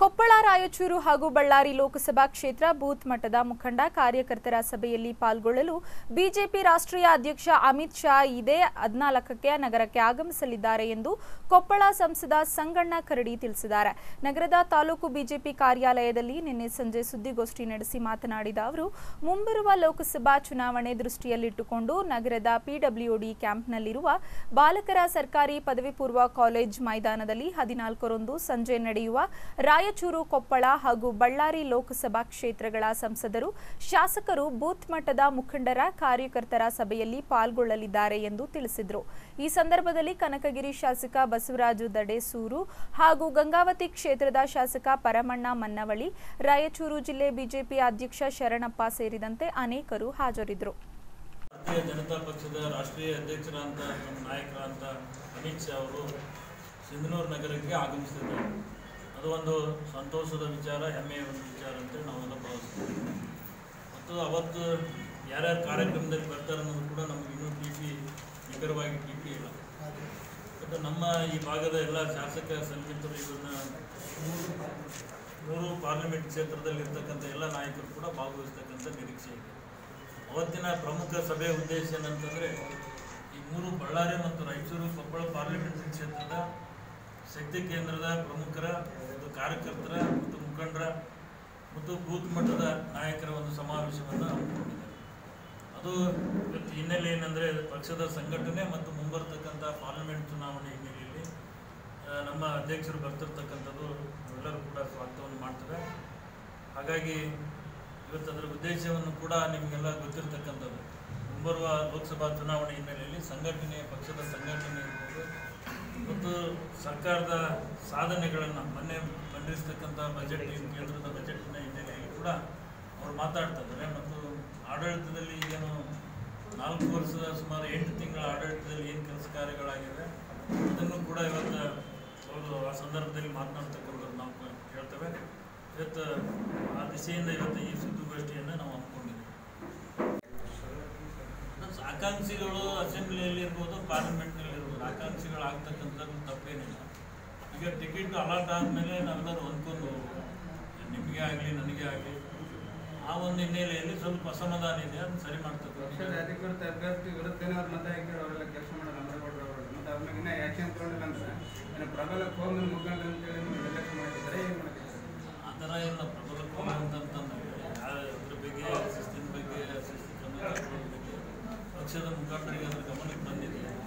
ಕೊಪ್ಪಳ ರಾಯಚೂರು ಹಾಗೂ ಬಳ್ಳಾರಿ ಲೋಕಸಭಾ ಕ್ಷೇತ್ರ ಬೂತ್ ಮಟ್ಟದ ಮುಖಂಡ, ಕಾರ್ಯಕರ್ತರ ಸಭೆಯಲ್ಲಿ ಪಾಲ್ಗೊಳ್ಳಲು ಬಿಜೆಪಿ ರಾಷ್ಟ್ರೀಯ ಅಧ್ಯಕ್ಷ ಅಮಿತ್ ಶಾ ಇದೇ. ಹದಿನಾಲ್ಕಕ್ಕೆ ನಗರಕ್ಕೆ ಆಗಮಿಸಲಿದ್ದಾರೆ ಎಂದು ಕೊಪ್ಪಳ ಸಂಸದ ಸಂಗಣ್ಣ ಕರಡಿ ತಿಳಿಸಿದ್ದಾರೆ. ನಗರದ ತಾಲೂಕು ಬಿಜೆಪಿ ಕಾರ್ಯಾಲಯದಲ್ಲಿ ನಿನ್ನೆ ಸಂಜೆ ಸುದ್ದಿಗೋಷ್ಠಿ ನಡೆಸಿ ಮಾತನಾಡಿದ ಅವರು, ಮುಂಬರುವ ಲೋಕಸಭಾ ಚುನಾವಣೆ ದೃಷ್ಟಿಯಲ್ಲಿಟ್ಟುಕೊಂಡು ನಗರದ ಪಿಡಬ್ಲ್ಯೂಡಿ ಕ್ಯಾಂಪ್ನಲ್ಲಿರುವ ಬಾಲಕರ ಸರ್ಕಾರಿ ಪದವಿ ಪೂರ್ವ ಕಾಲೇಜ್ ಮೈದಾನದಲ್ಲಿ ಹದಿನಾಲ್ಕರಂದು ಸಂಜೆ ನಡೆಯುವ ರಾಯಚೂರು ಕೊಪ್ಪಳ ಹಾಗೂ ಬಳ್ಳಾರಿ ಲೋಕಸಭಾ ಕ್ಷೇತ್ರಗಳ ಸಂಸದರು, ಶಾಸಕರು ಬೂತ್ ಮಟ್ಟದ ಮುಖಂಡರ ಕಾರ್ಯಕರ್ತರ ಸಭೆಯಲ್ಲಿ ಪಾಲ್ಗೊಳ್ಳಲಿದ್ದಾರೆ ಎಂದು ತಿಳಿಸಿದರು. ಈ ಸಂದರ್ಭದಲ್ಲಿ ಕನಕಗಿರಿ ಶಾಸಕ ಬಸವರಾಜು ದಡೇಸೂರು ಹಾಗೂ ಗಂಗಾವತಿ ಕ್ಷೇತ್ರದ ಶಾಸಕ ಪರಮಣ್ಣ ಮನ್ನವಳಿ ರಾಯಚೂರು ಜಿಲ್ಲೆ ಬಿಜೆಪಿ ಅಧ್ಯಕ್ಷ ಶರಣಪ್ಪ ಸೇರಿದಂತೆ ಅನೇಕರು ಹಾಜರಿದ್ದರು. ಭಾರತೀಯ ಜನತಾ ಪಕ್ಷದ ರಾಷ್ಟ್ರೀಯ ಅಧ್ಯಕ್ಷರಾದಂಥ ನಮ್ಮ ನಾಯಕರಾದಂಥ ಅಮಿತ್ ಶಾ ಅವರು ಸಿಂಧನೂರು ನಗರಕ್ಕೆ ಆಗಮಿಸಿದ್ದಾರೆ. ಅದು ಒಂದು ಸಂತೋಷದ ವಿಚಾರ, ಹೆಮ್ಮೆಯ ಒಂದು ವಿಚಾರ ಅಂತೇಳಿ ನಾವೆಲ್ಲ ಭಾವಿಸ್ತೀವಿ. ಮತ್ತು ಅವತ್ತು ಯಾರ್ಯಾರು ಕಾರ್ಯಕ್ರಮದಲ್ಲಿ ಬರ್ತಾರೆ ಅನ್ನೋದು ಕೂಡ ನಮಗೆ ಇನ್ನೂ ಟಿ ನಿಖರವಾಗಿ ಟಿ ಇಲ್ಲ. ಮತ್ತು ನಮ್ಮ ಈ ಭಾಗದ ಎಲ್ಲ ಶಾಸಕ ಸಂಘಿತರು ಇವನ್ನ ಮೂರು ಪಾರ್ಲಿಮೆಂಟ್ ಕ್ಷೇತ್ರದಲ್ಲಿರ್ತಕ್ಕಂಥ ಎಲ್ಲ ನಾಯಕರು ಕೂಡ ಭಾಗವಹಿಸ್ತಕ್ಕಂಥ ನಿರೀಕ್ಷೆ ಇದೆ. ಅವತ್ತಿನ ಪ್ರಮುಖ ಸಭೆಯ ಉದ್ದೇಶ ಏನಂತಂದರೆ, ಈ ಮೂರು ಬಳ್ಳಾರಿ ಮತ್ತು ರಾಯಚೂರು ಕೊಪ್ಪಳ ಪಾರ್ಲಿಮೆಂಟ್ ಕ್ಷೇತ್ರದ ಶಕ್ತಿ ಕೇಂದ್ರದ ಪ್ರಮುಖರ ಮತ್ತು ಕಾರ್ಯಕರ್ತರ ಮತ್ತು ಮುಖಂಡರ ಮತ್ತು ಬೂತ್ ಮಟ್ಟದ ನಾಯಕರ ಒಂದು ಸಮಾವೇಶವನ್ನು ಹಮ್ಮಿಕೊಂಡಿದ್ದಾರೆ ಅದು ಇವತ್ತು ಹಿನ್ನೆಲೆ ಏನಂದರೆ ಪಕ್ಷದ ಸಂಘಟನೆ ಮತ್ತು ಮುಂಬರ್ತಕ್ಕಂಥ ಪಾರ್ಲಿಮೆಂಟ್ ಚುನಾವಣೆ ಹಿನ್ನೆಲೆಯಲ್ಲಿ ನಮ್ಮ ಅಧ್ಯಕ್ಷರು ಬರ್ತಿರ್ತಕ್ಕಂಥದ್ದು ಎಲ್ಲರೂ ಕೂಡ ಸ್ವಾಗತವನ್ನು ಮಾಡ್ತಾರೆ ಹಾಗಾಗಿ ಇವತ್ತು ಅದರ ಉದ್ದೇಶವನ್ನು ಕೂಡ ನಿಮಗೆಲ್ಲ ಗೊತ್ತಿರತಕ್ಕಂಥದ್ದು. ಮುಂಬರುವ ಲೋಕಸಭಾ ಚುನಾವಣೆ ಹಿನ್ನೆಲೆಯಲ್ಲಿ ಸಂಘಟನೆ, ಪಕ್ಷದ ಸಂಘಟನೆ ಸರ್ಕಾರದ ಸಾಧನೆಗಳನ್ನು ಮೊನ್ನೆ ಮಂಡಿಸ್ತಕ್ಕಂಥ ಬಜೆಟ್ ಕೇಂದ್ರದ ಬಜೆಟ್ನ ಹಿನ್ನೆಲೆಯಲ್ಲಿ ಕೂಡ ಅವರು ಮಾತಾಡ್ತಾ ಇದ್ದಾರೆ. ಮತ್ತು ಆಡಳಿತದಲ್ಲಿ ಏನು ನಾಲ್ಕು ವರ್ಷದ ಸುಮಾರು ಎಂಟು ತಿಂಗಳ ಆಡಳಿತದಲ್ಲಿ ಏನು ಕೆಲಸ ಕಾರ್ಯಗಳಾಗಿವೆ, ಅದನ್ನು ಕೂಡ ಇವತ್ತು ಅವರು ಆ ಸಂದರ್ಭದಲ್ಲಿ ಮಾತನಾಡ್ತಕ್ಕಂಥದ್ದು ನಾವು ಹೇಳ್ತೇವೆ ಇವತ್ತು ಆ ದಿಸೆಯಿಂದ ಇವತ್ತು ಈ ಸುದ್ದಿಗೋಷ್ಠಿಯನ್ನು ನಾವು ಹಮ್ಮಿಕೊಂಡಿದ್ದೇವೆ. ಆಕಾಂಕ್ಷಿಗಳು ಅಸೆಂಬ್ಲಿಯಲ್ಲಿ ಇರ್ಬೋದು, ಪಾರ್ಲಿಮೆಂಟ್ನಲ್ಲಿ ಇರ್ಬೋದು ಆಕಾಂಕ್ಷಿಗಳು ಆಗ್ತಕ್ಕಂಥದ್ದು ತಪ್ಪೇನಿಲ್ಲ. ಈಗ ಟಿಕೆಟ್ ಅಲಾಟ್ ಆದಮೇಲೆ ನಾವೆಲ್ಲರೂ ಅಂದ್ಕೊಂಡು ನಿಮಗೆ ಆಗಲಿ, ನನಗೆ ಆಗಲಿ. ಆ ಒಂದು ಹಿನ್ನೆಲೆಯಲ್ಲಿ ಸ್ವಲ್ಪ ಅಸಮಾಧಾನ ಇದೆ, ಅದನ್ನು ಸರಿ ಮಾಡ್ತಕ್ಕಂಥ ಅಭ್ಯರ್ಥಿ ವಿರುದ್ಧನೇ ಅವ್ರ ಮತ ಹಾಕಿ ಅವರೆಲ್ಲ ಕೆಲಸ ಮಾಡೋ ನಂಬರ್ಗೌಡರು ಅವರು ಮತ್ತೆ ಅವ್ರನ್ನ ಆ್ಯಕ್ಷನ್ ತಗೊಂಡಿಲ್ಲ ಅಂದ್ರೆ ಪ್ರಬಲ ಕೋಮಲ್ ಮುಖಂಡ ಅಂತೇಳಿ ಪಕ್ಷದ ಮುಖಂಡರಿಗೆ ಅದರ ಗಮನಕ್ಕೆ ಬಂದಿದೆ